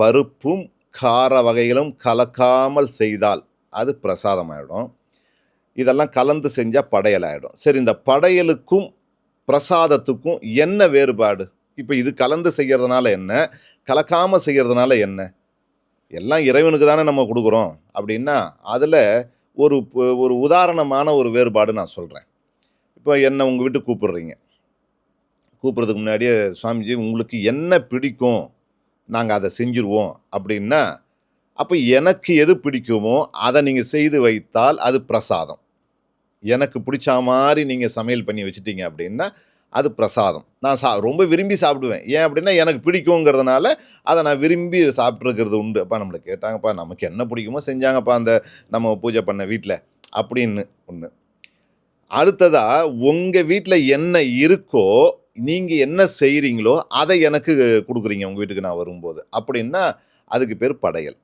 பருப்பும் கார வகைகளும் கலக்காமல் செய்தால் அது பிரசாதமாயிடும். இதெல்லாம் கலந்து செஞ்சால் படையல் ஆகிடும் சரி இந்த படையலுக்கும் பிரசாதத்துக்கும் என்ன வேறுபாடு? இப்போ இது கலந்து செய்கிறதுனால என்ன? கலக்காமல் செய்கிறதுனால என்ன? எல்லாம் இறைவனுக்கு தானே நம்ம கொடுக்குறோம். அப்படின்னா அதில் ஒரு ஒரு உதாரணமான ஒரு வேறுபாடு நான் சொல்கிறேன் இப்போ என்னை உங்கள் வீட்டுக்கு கூப்பிடுறீங்க. கூப்பிட்றதுக்கு முன்னாடியே சுவாமிஜி உங்களுக்கு என்ன பிடிக்கும்? நாங்கள் அதை செஞ்சுருவோம் அப்படின்னா அப்போ எனக்கு எது பிடிக்குமோ அதை நீங்கள் செய்து வைத்தால் அது பிரசாதம். எனக்கு பிடிச்ச மாதிரி நீங்கள் சமையல் பண்ணி வச்சுட்டீங்க அப்படின்னா அது பிரசாதம். நான் சா ரொம்ப விரும்பி சாப்பிடுவேன். ஏன் அப்படின்னா எனக்கு பிடிக்குங்கிறதுனால அதை நான் விரும்பி சாப்பிட்ருக்கிறது உண்டு. அப்பா நம்மளை கேட்டாங்கப்பா நமக்கு என்ன பிடிக்குமோ செஞ்சாங்கப்பா அந்த நம்ம பூஜை பண்ண வீட்டில் அப்படின்னு ஒன்று அடுத்ததாக உங்கள் வீட்டில் என்ன இருக்கோ நீங்கள் என்ன செய்கிறீங்களோ அதை எனக்கு கொடுக்குறீங்க உங்கள் வீட்டுக்கு நான் வரும்போது. அப்படின்னா அதுக்கு பேர் படையல்.